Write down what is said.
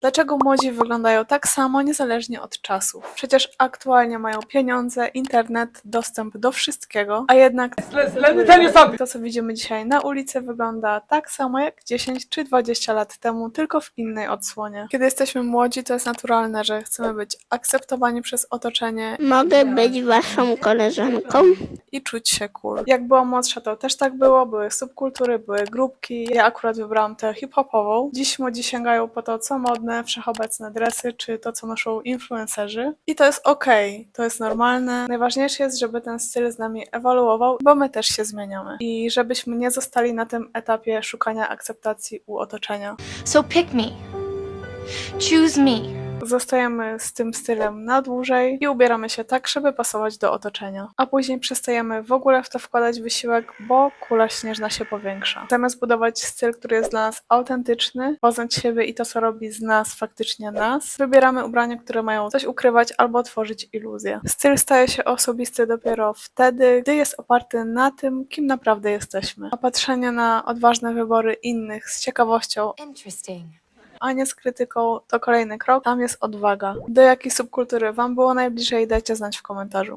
Dlaczego młodzi wyglądają tak samo niezależnie od czasów? Przecież aktualnie mają pieniądze, internet, dostęp do wszystkiego, a jednak to, co widzimy dzisiaj na ulicy, wygląda tak samo jak 10 czy 20 lat temu, tylko w innej odsłonie. Kiedy jesteśmy młodzi, to jest naturalne, że chcemy być akceptowani przez otoczenie Mogę być waszą koleżanką? I czuć się cool. Jak byłam młodsza, to też tak było, były subkultury, były grupki. Ja akurat wybrałam tę hip-hopową. Dziś młodzi sięgają po to, co modne, wszechobecne dresy, czy to, co noszą influencerzy. I to jest okej, to jest normalne. Najważniejsze jest, żeby ten styl z nami ewoluował, bo my też się zmieniamy. I żebyśmy nie zostali na tym etapie szukania akceptacji u otoczenia. So pick me. Choose me. Zostajemy z tym stylem na dłużej i ubieramy się tak, żeby pasować do otoczenia. A później przestajemy w ogóle w to wkładać wysiłek, bo kula śnieżna się powiększa. Zamiast budować styl, który jest dla nas autentyczny, poznać siebie i to, co robi z nas faktycznie nas, wybieramy ubrania, które mają coś ukrywać albo tworzyć iluzję. Styl staje się osobisty dopiero wtedy, gdy jest oparty na tym, kim naprawdę jesteśmy. A patrzenie na odważne wybory innych z ciekawością Interesting. A nie z krytyką, to kolejny krok. Tam jest odwaga. Do jakiej subkultury Wam było najbliżej, dajcie znać w komentarzu.